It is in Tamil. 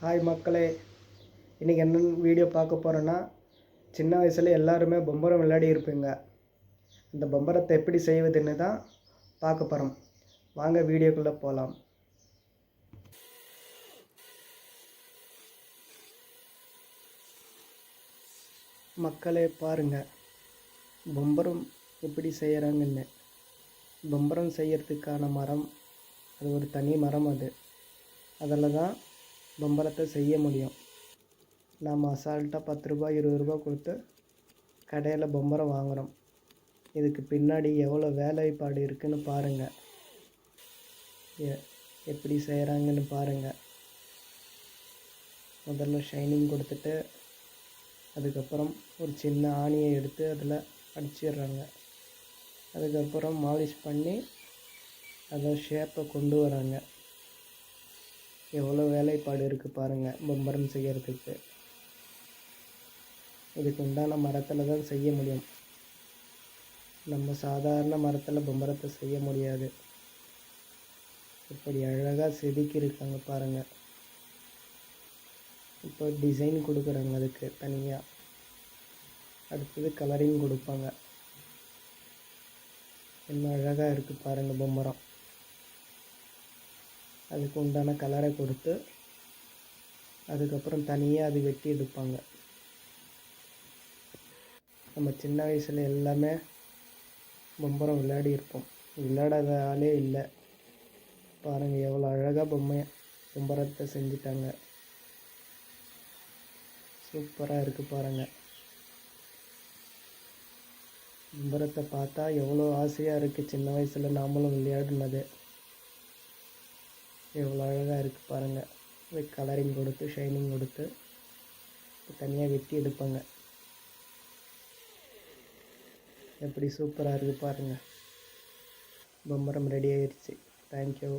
ஹாய் மக்களே. இன்றைக்கி என்னென்னு வீடியோ பார்க்க போகிறோன்னா சின்ன வயசில் எல்லாருமே பம்பரம் விளையாடி இருப்பீங்க. இந்த பம்பரத்தை எப்படி செய்வதுன்னு தான் பார்க்க போகிறோம் வாங்க வீடியோக்குள்ளே போகலாம் மக்களே பாருங்கள் பம்பரம் எப்படி செய்கிறாங்கன்னு பம்பரம் செய்கிறதுக்கான மரம் அது ஒரு தனி மரம் அது. அதில் தான் பம்பரத்தை செய்ய முடியும். நாம் அசால்ட்டாக பத்து ரூபா இருபது ரூபா கொடுத்து கடையில் பம்பரம் வாங்குகிறோம் இதுக்கு பின்னாடி எவ்வளோ வேலைப்பாடு இருக்குதுன்னு பாருங்கள் எப்படி செய்கிறாங்கன்னு பாருங்கள் முதல்ல ஷைனிங் கொடுத்துட்டு அதுக்கப்புறம் ஒரு சின்ன ஆணியை எடுத்து அதில் அடிச்சிடுறாங்க. அதுக்கப்புறம் மாலிஷ் பண்ணி அதை ஷேப்பை கொண்டு வராங்க. எவ்வளோ வேலைப்பாடு இருக்குது பாருங்கள் பம்பரம் செய்கிறதுக்கு இதுக்கு உண்டான மரத்தில் தான் செய்ய முடியும். நம்ம சாதாரண மரத்தில் பம்பரத்தை செய்ய முடியாது. இப்படி அழகாக செதுக்கி இருக்காங்க பாருங்கள் இப்போ டிசைன் கொடுக்குறாங்க அதுக்கு தனியாக அடுத்தது கலரிங் கொடுப்பாங்க. என்ன அழகாக இருக்குது பாருங்கள் பொம்மரம் அதுக்கு உண்டான கலரை கொடுத்து அதுக்கப்புறம் தனியாக அது வெட்டி எடுப்பாங்க. நம்ம சின்ன வயசில் எல்லாமே பொம்பரம் விளையாடி இருப்போம். விளையாடாத ஆளே இல்லை. பாருங்கள் எவ்வளோ அழகாக பொம்மை பொம்பரத்தை செஞ்சிட்டாங்க. சூப்பராக இருக்குது பாருங்கள் பொம்பரத்தை பார்த்தா எவ்வளோ ஆசையாக இருக்குது சின்ன வயசில் நாமளும் விளையாடினது. எவ்வளோ அழகாக இருக்குது பாருங்கள் இது கலரிங் கொடுத்து ஷைனிங் கொடுத்து தனியாக வெட்டி எடுப்பாங்க. எப்படி சூப்பராக இருக்குது பாருங்கள் பம்பரம் ரெடி ஆயிடுச்சு தேங்க்யூ